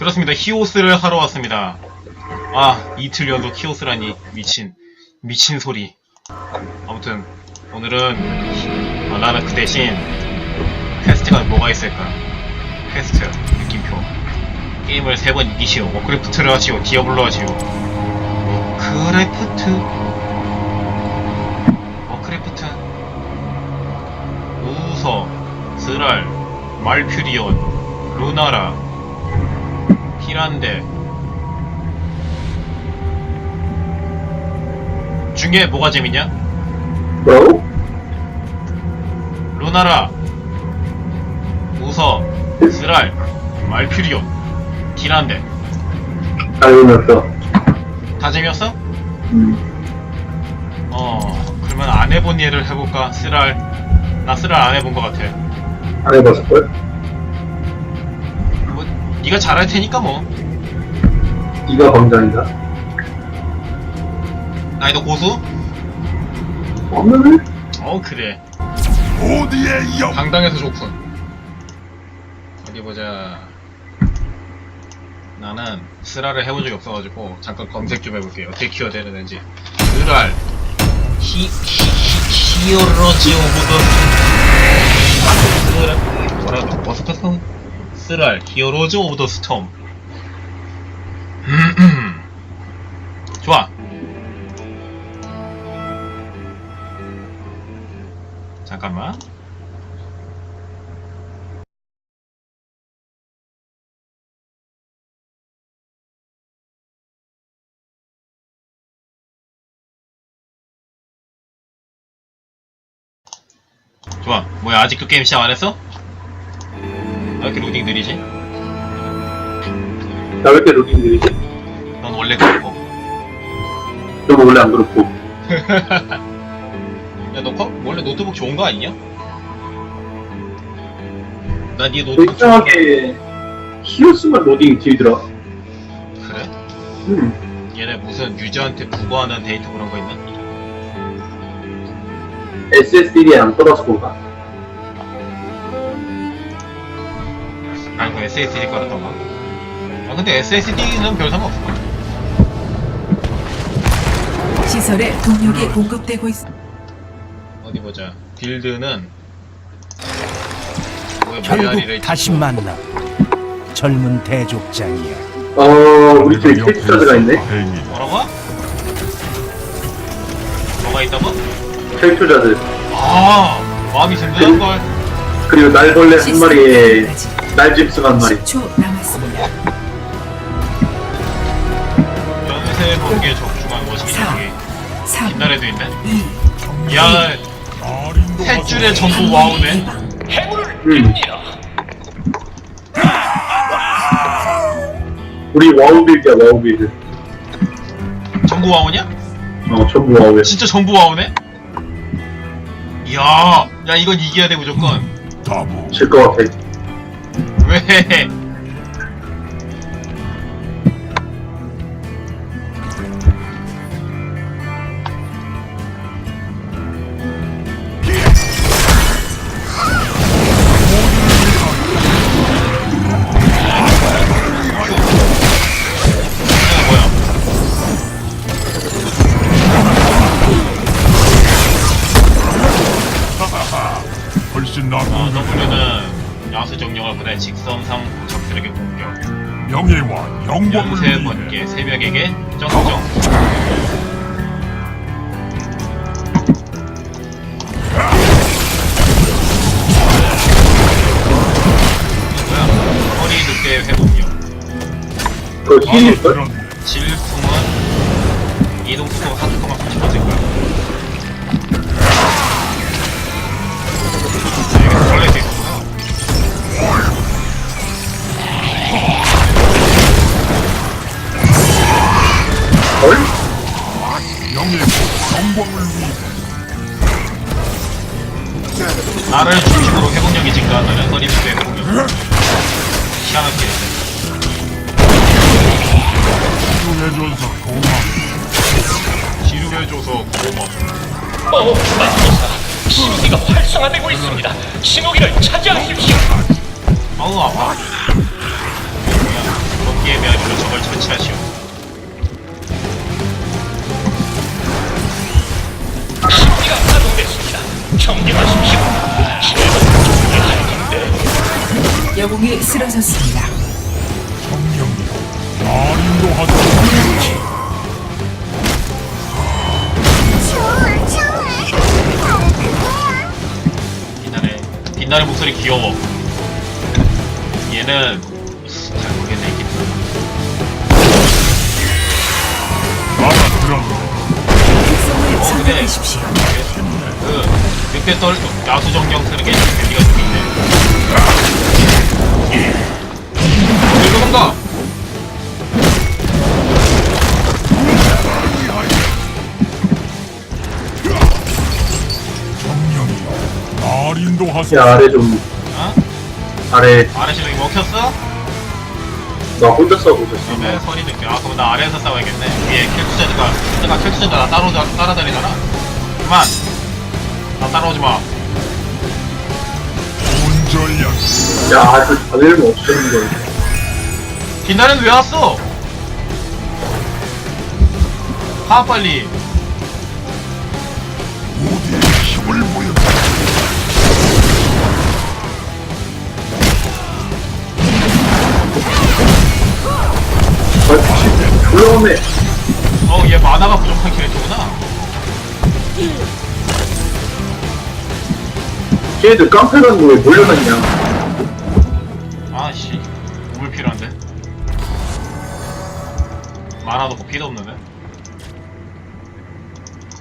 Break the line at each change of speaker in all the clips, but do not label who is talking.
그렇습니다. 히오스를 하러 왔습니다. 아, 이틀 연속 히오스라니. 미친. 미친 소리. 아무튼, 오늘은, 아, 나는 그 대신, 퀘스트가 뭐가 있을까? 퀘스트, 느낌표. 게임을 세 번 이기시오. 워크래프트를 하시오. 디아블로 하시오. 워크래프트. 워크래프트. 우서, 스랄, 말퓨리온, 루나라, 히란데. 중에 뭐가 재밌냐?
뭐라고?
루나라, 우서, 스랄, 말퓨리온, 히란데.
알고났어.
다 재미없어?
음.
어, 그러면 안 해본 예를 해볼까? 스랄. 나 스랄 안 해본 것 같아.
안 해봤을걸?
뭐, 네가 잘할 테니까 뭐.
이가 광장이다.
나이도 고수?
없는?
어, 그래.
어디에 영
당당해서 좋군. 어디 보자. 나는 스랄을 해본 적이 없어가지고 잠깐 검색 좀 해볼게요. 어떻게 키워야 되는지. 스랄. 히, 히, 히, 히어로지 오브 더 스랄. 뭐라고? 스 톰? 스랄. 히어로즈 오브 더 스톰. 좋아. 잠깐만. 좋아. 뭐야, 아직도 게임 시작 안 했어? 왜 이렇게 로딩 느리지?
나왜 이렇게 로딩 느리지?
넌 원래 그렇고.
너무 원래 안 그렇고.
야, 너 컴- 원래 노트북 좋은 거 아니냐? 나네 노트북 좋은 거-
이상하게 히오스만 로딩이 길더라.
그래?
음.
얘네 무슨 유저한테 부과하는 데이터 그런 거 있나?
SSD에 안 떨어서 그런가?
아니 그 SSD 깔았던가? 아 근데 SSD는 별 상관없을 거야
시설에 동력이 공급되고 있.
어디 보자 빌드는 뭐야
결국
메아리를
다시 만나 젊은 대족장이야
어, 우리 집에 캡처드가 있네?
뭐라고? 뭐가 있다고?
캡처자들.
아 마음이 든든한걸
그리고 날벌레 한 마리에
시스템까지
날 짐승 한 마리.
10초 남았습니다.
연쇄 번개 적중한 것이
사.
이게
3,
옛날에도 있네
2,
야 탯줄에 전부 와우네
음. 우리 와우 빌드야, 와우 빌드.
전부 와우냐?
어, 전부 와우야.
진짜 전부 와우네? 이야 야 이건 이겨야 돼 무조건
다보
질것 같아.
왜? 야수 정령을 보내 직선상 적들에게 공격.
명예와 영광을
연쇄
위해
번개 새벽에게 정정. 뭐야? 허리 늑대 회복력.
나도
힐일걸?
들었네
질풍은 이동 속도 하트코마 30%일 거야. 나를 중심으로 회복력이 증가하는 허리 늑대 회복력. 희한하게.
해줘서 고마워
지루해줘서 고마워.
어, 마법사. 신기가 활성화되고 있습니다. 신호기를 차지하십시오.
아우 아파. 무기의 메아리로 적을 처치하시오.
정리하십시오. 제가 정리할 텐데.
영웅이 쓰러졌습니다.
정령이여 날 인도하소서
빛나래. 빛나래 목소리 귀여워. 얘는 잘 모르겠네 이게.
알아들었네
특성을 선택하십시오.
그 늑대 떨 야수 정령 쓰는 게 재미가 좀 있네.
날 인도하소서
야 아래 좀
어?
아래
아래 실력이 먹혔어?
나 혼자 싸우고 있었어
그러면 소리 듣게. 아 그럼 나 아래에서 싸워야겠네. 위에 켈투자드가 내가 켈투자드 나 따로 따라다니잖아. 그만. 나 따라오지 마.
전략
야 아주 다들 없애는 거
빛나래는 왜 왔어? 가 빨리.
모두의 힘을
아
어, 얘 만화가 부족한 캐릭터구나.
걔들 깡패 가는 거에 몰려다니냐
아씨, 우물 필요한데. 만화도 없고 피도 없는데.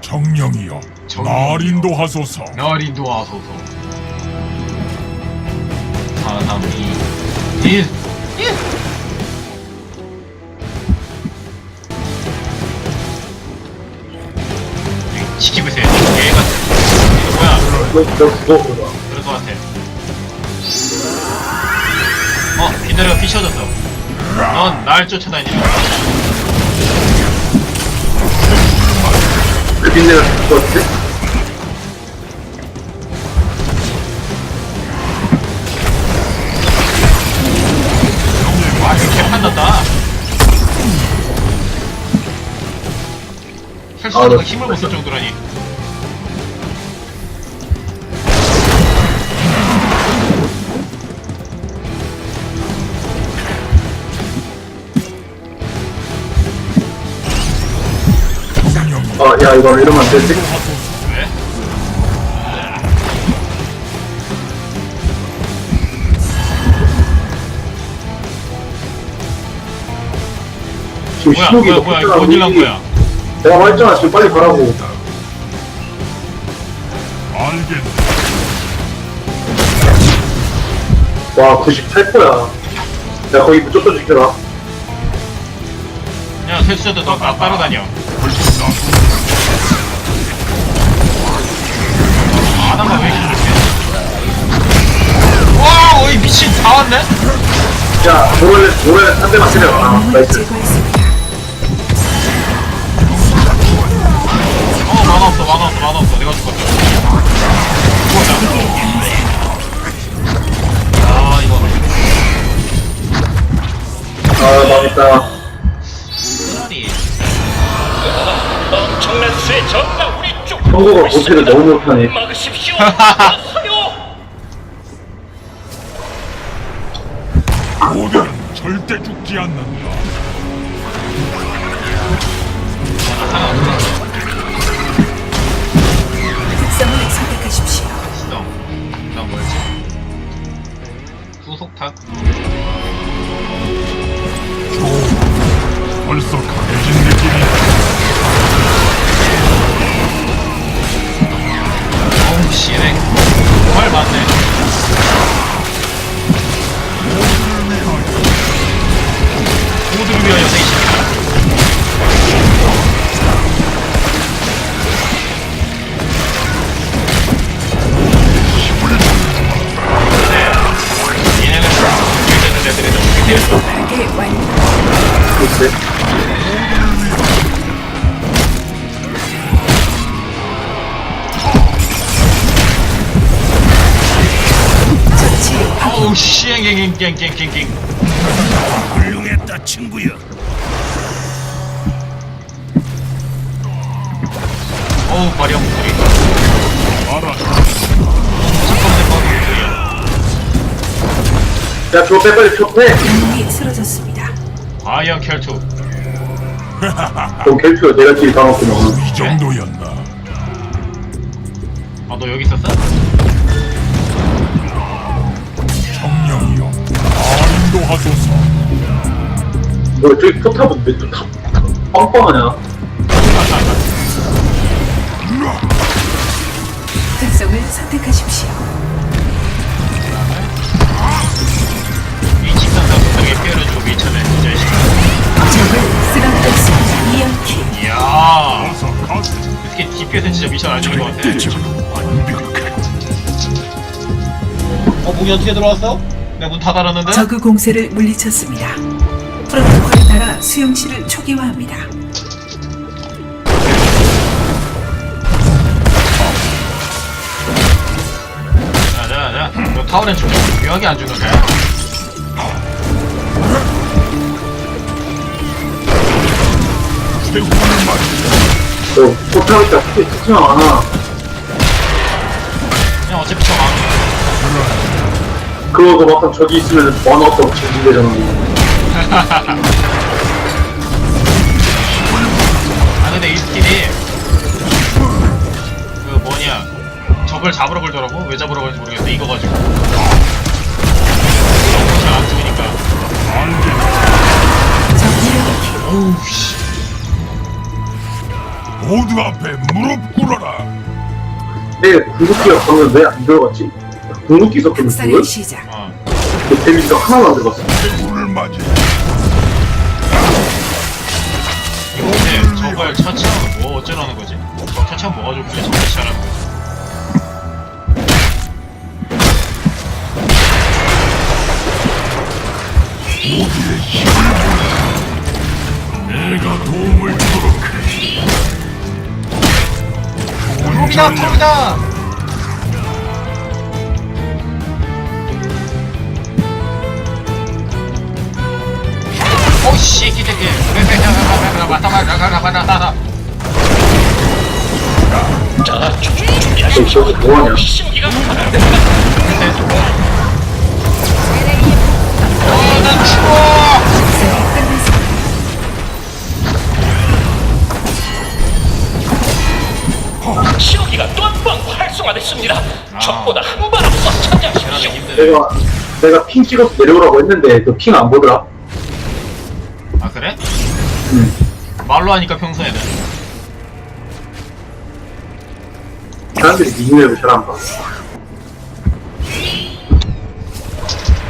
정령이여
정령이여.
날 인도하소서
날 인도하소서. 4, 3, 2, 1, 1! 지키고 있어요.
그거
그럴 것 같아. 어, 비늘이가 피셔졌어. 넌 날 쫓아다니냐?
그 빈내가 죽을 것 같아?
와, 이거 개판났다. 헬스가
나
힘을 못 쓸 정도라니.
야 이거 이러면 안 되지
왜?
지금
뭐야,
신호기
뭐야, 뭐야, 이거 난 거야?
내가 말했잖아 지금 빨리 가라고
알겠네
와 98%야 야 거기 무조건 지켜라
야, 헬스도 너나 따라다녀.
벌써
다 왔네?
야 모래 모래 한 대만 때려 아 나이스.
어, 만화 없어, 만화 없어, 만화 없어. 내가 죽었다. 죽었다. 아, 이거.
아 망했다
쓰라리.
엄청난 수의 적가 우리 쪽.
성도가 고피를 너무 못하네
막으십시오.
절대 죽지 않는다
특성을 선택하십시오.
그다음 뭐였지? 후속탄? 깽깽깽깽깽깽
훌륭했다 친구야.
어우 과리한 목소리
알아.
야,
저 빼, 빨리 저 빼.
영웅이 쓰러졌습니다.
과연 켈투
좀 캘투야, 내가 딜 당했구나.
이 정도였나.
아 너 여기 있었어?
인도하소서.
뭐, 저기 포탑은 왜또 빵빵하냐?
특성을 선택하십시오.
이 집단사 속상에 피해를 주고 미쳐낸 진짜
적을 쓰러뜨렸습니다. 이연킬.
이야
어서 가세.
이렇게 DPS는 진짜 미션 안 주는 것 같아. 어 문이 어떻게 들어왔어? 내가 문다 닫았는데?
저그 공세를 물리쳤습니다. 프로토콜에 따라 수용실을 초기화합니다.
자자자 너 타워렌 좀 묘하게 안 주는 거야
저 포탑 있다, 특징 많아.
그냥 어차피 저 망.
그러고 막상 저기 있으면 만화 없다고 진진되잖아.
아 근데 이 스킬이 그 뭐냐 적을 잡으러 걸더라고 왜 잡으러 걸지 모르겠어 이거 가지고 잘안 죽으니까. 어우 씨
모두 앞에 무릎 꿇어라.
내 궁극기가 방금 왜안 들어갔지? 궁극기 있었거든,
학살의
그걸?
시작.
어.
그 데미지가 하나도 안 들어갔어.
불을 맞이.
근데 저걸 처치하면 뭐 어쩌라는 거지? 처치하면 뭐가 좋길래 저걸 처치하라는 거지?
모두의 힘을 보내. 내가 도움을 주도록 해.
톱이다 톱이다! 씨 기대기
자, 준비하십시오.
저기 뭐하냐?
어난 죽어.
시오기가 또 한 번 활성화됐습니다. 적보다 한 발 앞서
힘드네
내가, 내가 핑 찍어서 내려오라고 했는데, 그 핑 안 보더라?
말로 하니까 평소에는
사람들이 닉네임을 잘안 봐.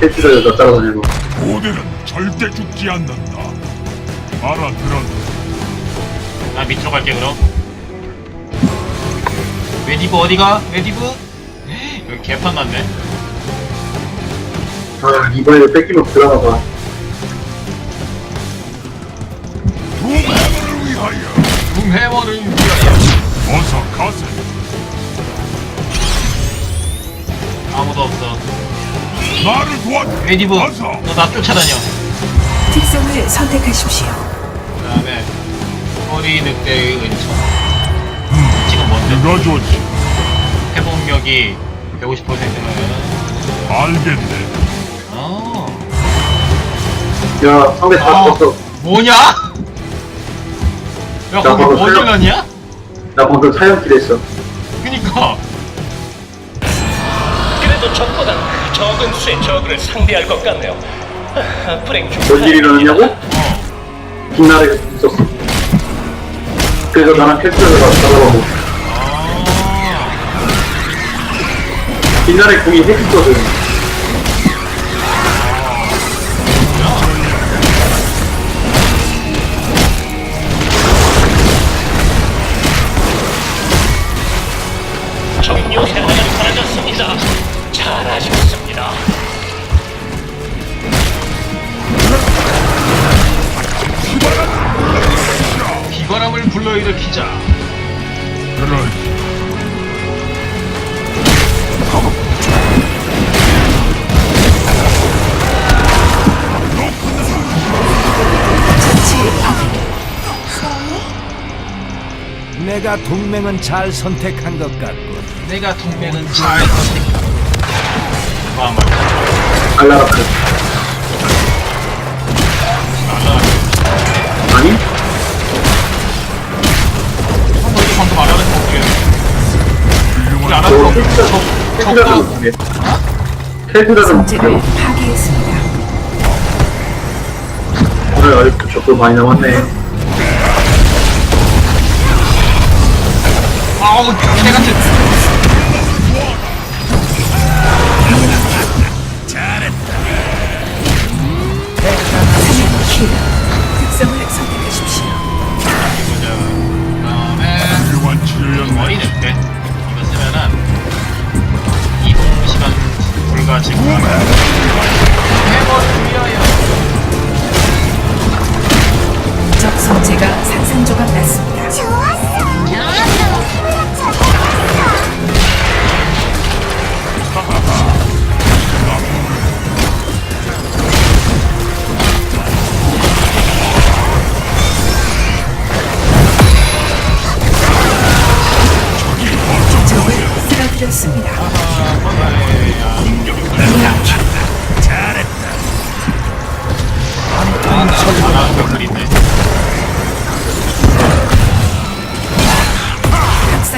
캘투가 여자 따라다니고.
모두는 절대 죽지 않는다. 알아들었다.
나 밑으로 갈게 그럼 웨디브 어디가? 웨디브? 여기 개판 났네
아, 이번에 뺏기면 불안하다.
붐해머를 위하여
어서 가세.
아무도 없어
나를 도와줘.
웨디브
어서.
너나 쫓아다녀
특성을 선택하십시오.
그 다음에 허리 늑대의 은총 지금 뭔데?
그가 좋지.
회복력이 150%면
알겠네.
어.
야, 상대 다
아.
죽었어.
뭐냐? 야 거기
방금
뭐
사용-
들렸냐?
나 방금 사형킬 했어.
그니까
그래도 적보다 적은 수의 적을 상대할 것 같네요. 아, 불행 중
뭔 일이 일어났냐고?
어
빛나래가 있었어. 그래서 나랑 캡처를 가서 잡아보고.
아.
빛나래 궁이 핵있거든.
요새가 사라졌습니다. 잘하셨습니다.
비바람을 불러일으키자.
내가 동맹은 잘 선택한 것 같군.
내가 동맹은 잘 선택했다. 아, 맞다.
알라라크. 아니?
한번 이게 방금 말하는 거 어떻게 우리
안저
하는 거 적,
켈트라는
적도
무기네. 켈트라는
성책을
무기.
파괴했습니다.
오늘 아직도 적도 많이 남았네.
아우 개 같은 불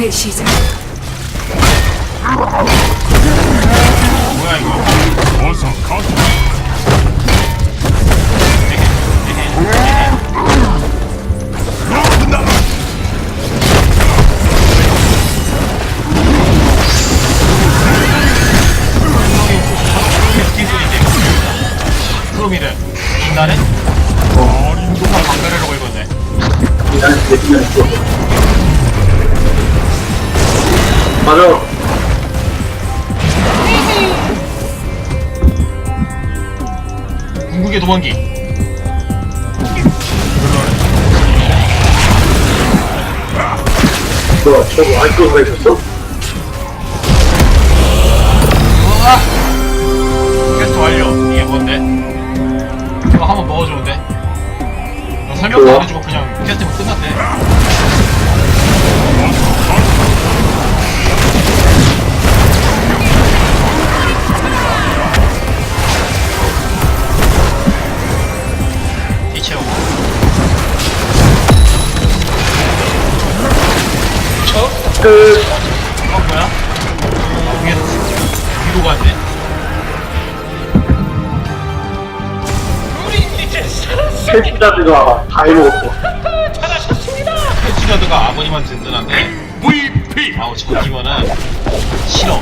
학살의 시작.
뭐야 이거?
어서 가서
프로미를 인간은 누가 방가르라고 읽었네
맞아.
궁극의 도망기
너 저거 아직도 가 있었어?
우와 퀘스트 완료 이게 뭔데? 이거 한번 먹어주는데 너 설명도. 안 해주고 그냥 퀘스트만 끝났대
끝.
어 뭐야? 아 위에서 위로 갔네
우리 이제 살았습니다.
켈트라드가 다 해먹었어.
잘하셨습니다.
패치가드가 아버님한 든든한데
VP
아우 저 팀원은 싫어